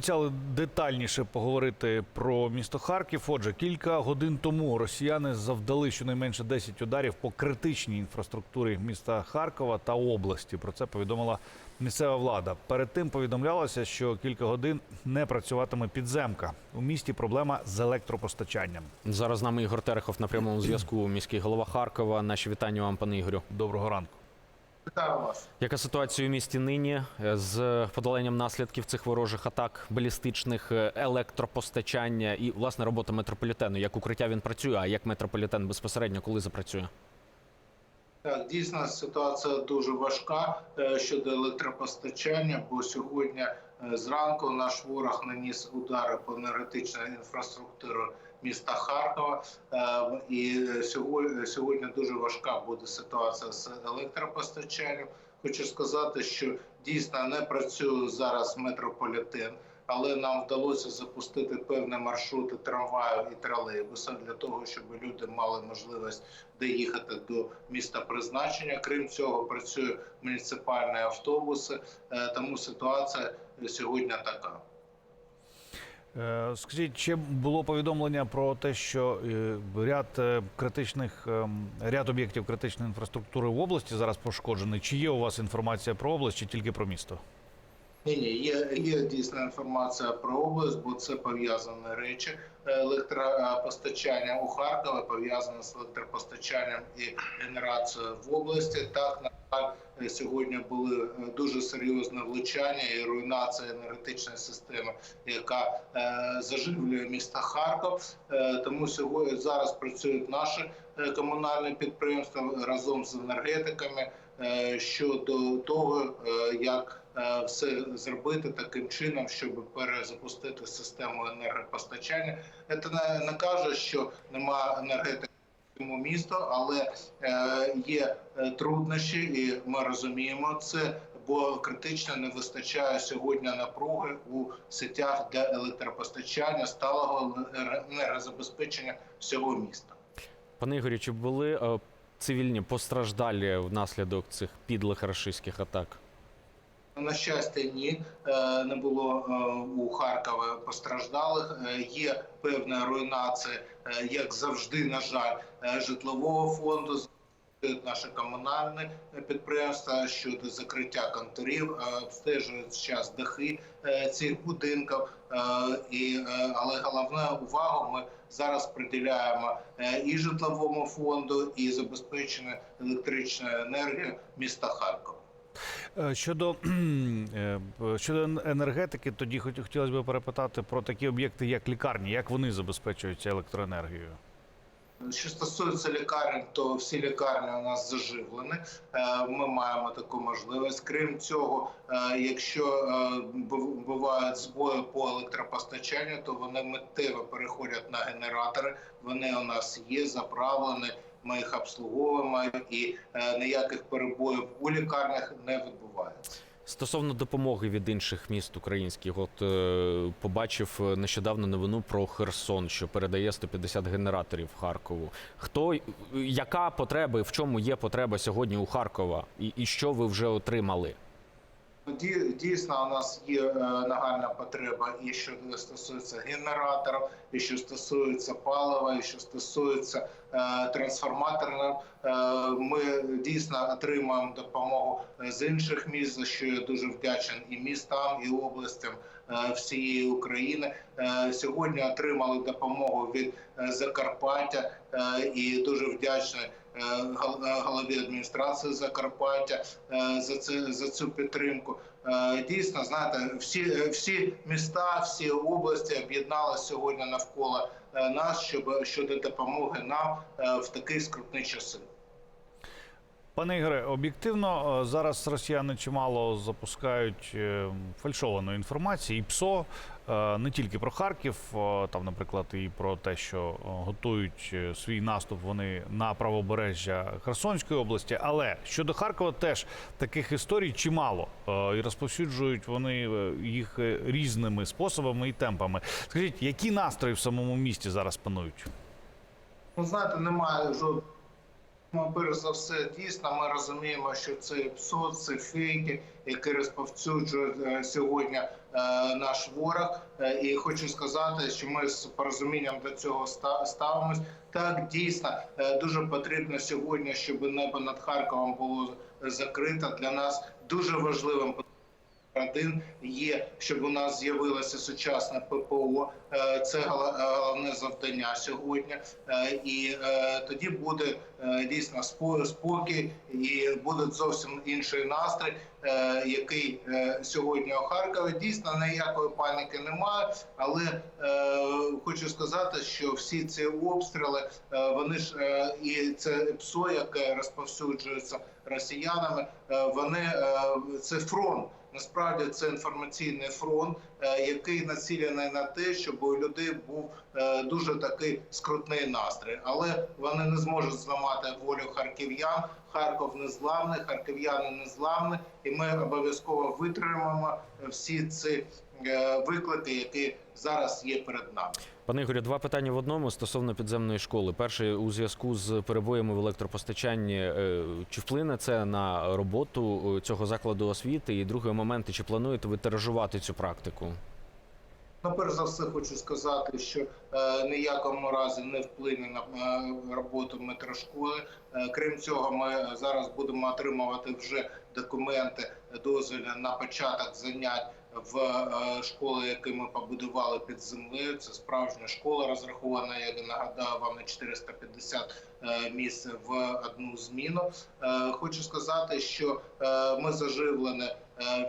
Обіцяли детальніше поговорити про місто Харків. Отже, кілька годин тому росіяни завдали щонайменше 10 ударів по критичній інфраструктурі міста Харкова та області. Про це повідомила місцева влада. Перед тим повідомлялося, що кілька годин не працюватиме підземка. У місті проблема з електропостачанням. Зараз з нами Ігор Терехов на прямому зв'язку. Міський голова Харкова. Наші вітання вам, пане Ігорю. Доброго ранку. Яка ситуація у місті нині е, з подоленням наслідків цих ворожих атак, балістичних е, електропостачання і власне робота метрополітену? Як укриття він працює? А як метрополітен безпосередньо коли запрацює? Так, дійсно ситуація дуже важка е, щодо електропостачання, бо сьогодні зранку наш ворог наніс удари по енергетичній інфраструктурі міста Харкова. Е, І сьогодні, сьогодні дуже важка буде ситуація з електропостачанням. Хочу сказати, що дійсно не працює зараз метрополітен. Але нам вдалося запустити певні маршрути трамваю і тролейбуса для того, щоб люди мали можливість доїхати до міста призначення. Крім цього, працює муніципальні автобуси, Е, тому ситуація сьогодні така. Е, Скажіть, чи було повідомлення про те, що е, ряд е, критичних ем, ряд об'єктів критичної інфраструктури в області зараз пошкоджений? Чи є у вас інформація про область, чи тільки про місто? Ні, ні, є, є дійсна інформація про область, бо це пов'язані речі. Електропостачання у Харкові пов'язане з електропостачанням і генерацією в області. Так, на жаль, сьогодні були е, дуже серйозне влучання і руйнація енергетичної системи, яка е, заживлює місто Харків. Е, тому сьогодні зараз працюють наші комунальні підприємства разом з енергетиками щодо того, як все зробити таким чином, щоб перезапустити систему енергопостачання. Це не, не каже, що немає енергетики цьому місту, але е, є е, труднощі, і ми розуміємо це. Бо критично не вистачає сьогодні напруги у сетях для електропостачання, сталого енергозабезпечення всього міста. Пане Ігорю, чи були е, цивільні постраждалі внаслідок цих підлих рашистських атак? На щастя, ні, Е, не було е, у Харкові постраждалих. Е, Є певна руйнація, як завжди, на жаль, житлового фонду. Запитують Наші комунальні підприємства щодо закриття конторів, обстежують зараз дахи цих будинків. І, але головну увагу ми зараз приділяємо і житловому фонду, і забезпеченню електричною енергією міста Харкова. Е, Щодо е, щодо енергетики, тоді хот- хотілося б перепитати про такі об'єкти, як лікарні, як вони забезпечуються електроенергією. Що стосується лікарень, то всі лікарні у нас заживлені. Е, Ми маємо таку можливість. Крім цього, якщо бувають збої по електропостачанню, то вони миттєво переходять на генератори. Вони у нас є заправлені. Ми їх обслуговуємо, і е, ніяких перебоїв у лікарнях не відбувається. Стосовно допомоги від інших міст українських, от е, побачив е, нещодавно новину про Херсон, що передає 150 генераторів Харкову. Хто яка потреба, в чому є потреба сьогодні у Харкова, і, і що ви вже отримали? Дійсно, у нас є е, нагальна потреба і що стосується генераторів, і що стосується палива, і що стосується е, трансформаторів. Е, ми дійсно отримуємо допомогу з інших міст, за що я дуже вдячен і містам, і областям е, всієї України. Сьогодні отримали допомогу від Закарпаття і дуже вдячний голові адміністрації Закарпаття за це за цю підтримку. Е, Дійсно, знаєте, всі е, всі міста, всі області об'єдналися сьогодні навколо е, нас, щоб щодо допомоги нам в такі скрутні часи. Пане Ігоре, об'єктивно е, зараз росіяни чимало запускають е, фальшованої інформації, і ПСО е, не тільки про Харків, там, наприклад, і про те, що готують свій наступ вони на правобережжя Херсонської області. Але щодо Харкова, теж таких історій чимало, і розповсюджують вони їх різними способами і темпами. Скажіть, які настрої в самому місті зараз панують? Ну, знаєте, немає жодного Ну, перш за все, дійсно, ми розуміємо, що це ПСО, це фейки, які розповсюджує е, сьогодні е, наш ворог. Е, І хочу сказати, що ми з порозумінням до цього ставимось. Так, дійсно, дуже потрібно сьогодні, щоб небо над Харковом було закрите. Для нас дуже важливим один є, щоб у нас з'явилося сучасне ППО. Е, Це гала- головне завдання сьогодні. Е, І е, тоді буде е, дійсно спокій і буде зовсім інший настрій, е, який е, сьогодні у Харкові. Дійсно ніякої паніки немає, але е, хочу сказати, що всі ці обстріли е, вони ж е, і це ПСО, яке розповсюджується росіянами. е, Вони е, це фронт. Насправді це інформаційний фронт, який націлений на те, щоб у людей був е, дуже такий скрутний настрій, але вони не зможуть зламати волю харків'ян. Харків незламний, харків'яни незламні, і ми обов'язково витримаємо всі ці е, виклики, які зараз є перед нами. Пане Ігорю, два питання в одному стосовно підземної школи. Перше, у зв'язку з перебоями в електропостачанні, е, чи вплине це на роботу е, цього закладу освіти? І другий момент, чи плануєте ви тиражувати цю практику? Ну, перш за все, хочу сказати, що е, ніякому разі не вплине на е, роботу метрошколи. Е, крім цього, ми зараз будемо отримувати вже документи дозвільні на початок занять в е, школи, які ми побудували під землею. Це справжня школа, розрахована, я нагадаю вам на 450 е, місць в одну зміну. Е, хочу сказати, що ми заживлені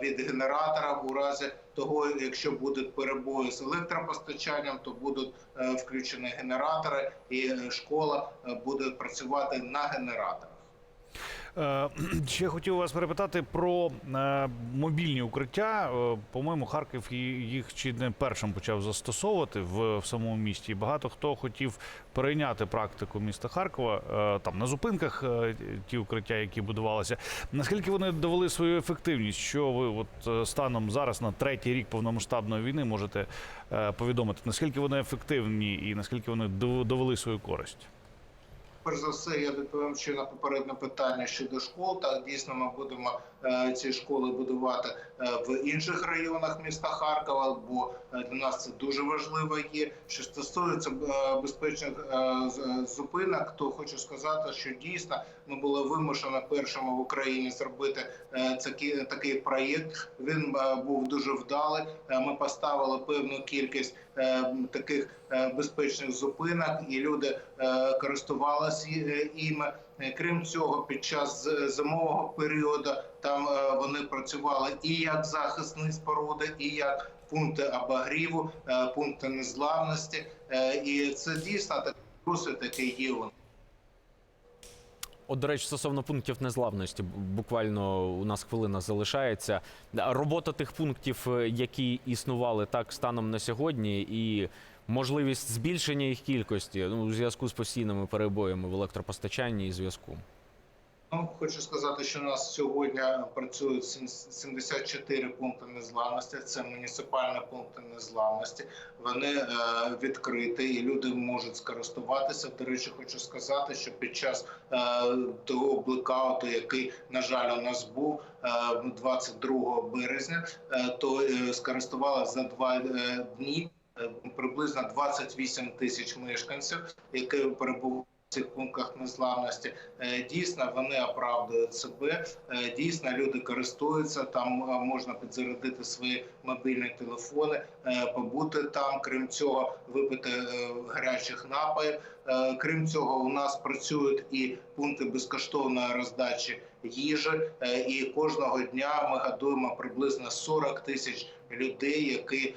від генератора у разі того, якщо будуть перебої з електропостачанням, то будуть е, включені генератори, і е, школа е, буде працювати на генераторах. Е, Ще хотів вас перепитати про е, мобільні укриття. Е, По-моєму, Харків їх чи не першим почав застосовувати в, в самому місті. Багато хто хотів перейняти практику міста Харкова там на зупинках ті укриття, які будувалися. Наскільки вони довели свою ефективність? Що ви от станом зараз на третій рік повномасштабної війни можете повідомити? Наскільки вони ефективні і наскільки вони дов- довели свою користь? Перш за все, я відповім ще на попереднє питання щодо школ. Так дійсно ми будемо ці школи будувати е, в інших районах міста Харкова, бо е, для нас це дуже важливо є. Що стосується е, безпечних е, зупинок, то хочу сказати, що дійсно ми були вимушені першими в Україні зробити е, такий, такий проєкт. Він е, був дуже вдалий. Е, Ми поставили певну кількість е, таких е, безпечних зупинок, і люди е, користувалися е, іми. Е, Крім цього, під час зимового періоду там е, вони працювали і як захисні споруди, і як пункти обогріву, е, пункти незламності. Е, І це дійсно такий досвід, який є. От, до речі, стосовно пунктів незламності, б- буквально у нас хвилина залишається. Робота тих пунктів, е, які існували так станом на сьогодні, і можливість збільшення їх кількості ну, у зв'язку з постійними перебоями в електропостачанні і зв'язку. Ну, хочу сказати, що у нас сьогодні працюють сім- 74 пункти незламності. Це муніципальні пункти незламності. Вони е, відкриті і люди можуть скористуватися. До речі, хочу сказати, що під час е, того блекауту, який на жаль у нас був е, 22 березня, е, то е, скористувалися за два е, дні приблизно 28 тисяч мешканців, які перебували в цих пунктах незламності. Е, Дійсно, вони оправдують себе. Е, Дійсно, люди користуються. Там е, можна підзарядити свої мобільні телефони, побути там. Крім цього, випити гарячих напоїв. Крім цього, у нас працюють і пункти безкоштовної роздачі їжі. І кожного дня ми годуємо приблизно 40 тисяч людей, які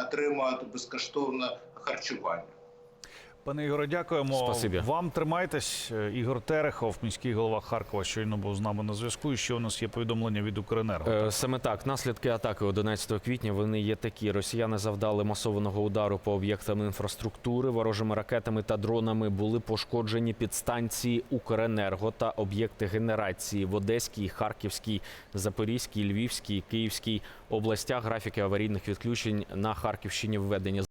отримують безкоштовне харчування. Пане Ігоре, дякуємо Спасибі. вам. Тримайтесь. Ігор Терехов, міський голова Харкова, щойно був з нами на зв'язку. І ще у нас є повідомлення від Укренерго. Е, Саме так, наслідки атаки 11 квітня вони є такі. Росіяни завдали масованого удару по об'єктам інфраструктури. Ворожими ракетами та дронами були пошкоджені підстанції Укренерго та об'єкти генерації в Одеській, Харківській, Запорізькій, Львівській, Київській областях. Графіки аварійних відключень на Харківщині введені.